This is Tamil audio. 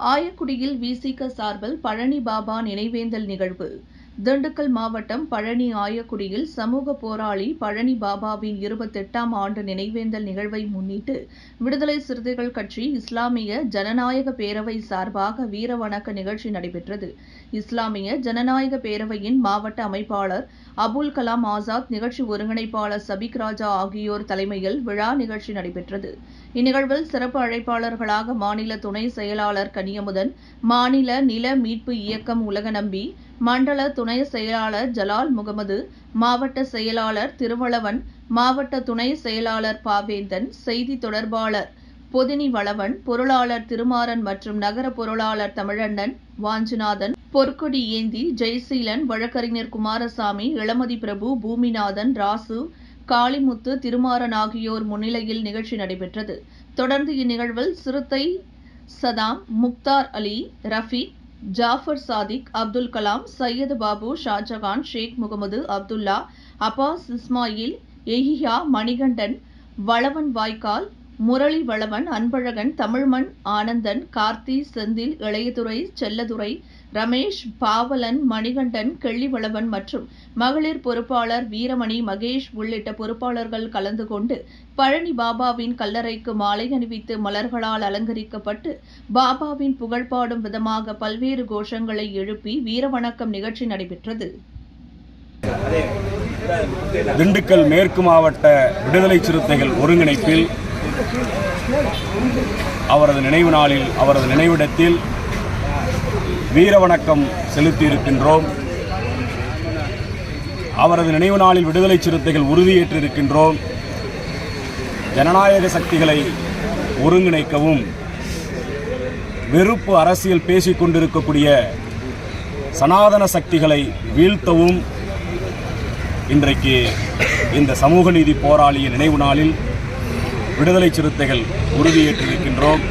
ஆயக்குடியில் விசிக சார்பில் பழனி பாபா நினைவேந்தல் நிகழ்வு. திண்டுக்கல் மாவட்டம் பழனி ஆயக்குடியில் சமூக போராளி பழனி பாபாவின் இருபத்தெட்டாம் ஆண்டு நினைவேந்தல் நிகழ்வை முன்னிட்டு விடுதலை சிறுத்தைகள் கட்சி இஸ்லாமிய ஜனநாயக பேரவை சார்பாக வீர வணக்க நிகழ்ச்சி நடைபெற்றது. இஸ்லாமிய ஜனநாயக பேரவையின் மாவட்ட அமைப்பாளர் அபுல் கலாம் ஆசாத் நிகழ்ச்சி ஒருங்கிணைப்பாளர் சபிக் ராஜா ஆகியோர் தலைமையில் விழா நிகழ்ச்சி நடைபெற்றது. இந்நிகழ்வில் சிறப்பு அழைப்பாளர்களாக மாநில துணை செயலாளர் கனியமுதன் மாநில நில மீட்பு இயக்கம் உலகநம்பி மண்டல துணை செயலாளர் ஜலால் முகமது மாவட்ட செயலாளர் திருவளவன் மாவட்ட துணை செயலாளர் பாவேந்தன் செய்தி தொடர்பாளர் பொதினி வளவன் பொருளாளர் திருமாறன் மற்றும் நகர பொருளாளர் தமிழண்ணன் வாஞ்சிநாதன் பொற்கொடி ஏந்தி ஜெயசீலன் வழக்கறிஞர் குமாரசாமி இளமதி பிரபு பூமிநாதன் ராசு காளிமுத்து திருமாறன் ஆகியோர் முன்னிலையில் நிகழ்ச்சி நடைபெற்றது. தொடர்ந்து இந்நிகழ்வில் சிறுத்தை சதாம் முக்தார் அலி ரஃபீக் ஜாஃபர் சாதிக் அப்துல் கலாம் சையது பாபு ஷாஜகான் ஷேக் முகமது அப்துல்லா அப்பாஸ் இஸ்மாயில் எஹியா மணிகண்டன் வளவன் வாய்க்கால் முரளி வளவன் அன்பழகன் தமிழ்மண் ஆனந்தன் கார்த்தி செந்தில் இளையதுரை செல்லதுரை ரமேஷ் பாவலன் மணிகண்டன் கெள்ளிவளவன் மற்றும் மகளிர் பொறுப்பாளர் வீரமணி மகேஷ் உள்ளிட்ட பொறுப்பாளர்கள் கலந்து கொண்டு பழனி பாபாவின் கல்லறைக்கு மாலை அணிவித்து மலர்களால் அலங்கரிக்கப்பட்டு பாபாவின் புகழ்பாடும் விதமாக பல்வேறு கோஷங்களை எழுப்பி வீரவணக்கம் நிகழ்ச்சி நடைபெற்றது. திண்டுக்கல் மேற்கு மாவட்ட விடுதலை சிறுத்தைகள் ஒருங்கிணைப்பில் அவரது நினைவு நாளில் அவரது நினைவிடத்தில் வீரவணக்கம் செலுத்தியிருக்கின்றோம். அவரது நினைவு நாளில் விடுதலை சிறுத்தைகள் உறுதியேற்றிருக்கின்றோம். ஜனநாயக சக்திகளை ஒருங்கிணைக்கவும் வெறுப்பு அரசியல் பேசிக் கொண்டிருக்கக்கூடிய சனாதன சக்திகளை வீழ்த்தவும் இன்றைக்கு இந்த சமூக நீதி போராளியின் நினைவு நாளில் விடுதலை சிறுத்தைகள் உறுதியேற்றிருக்கின்றோம்.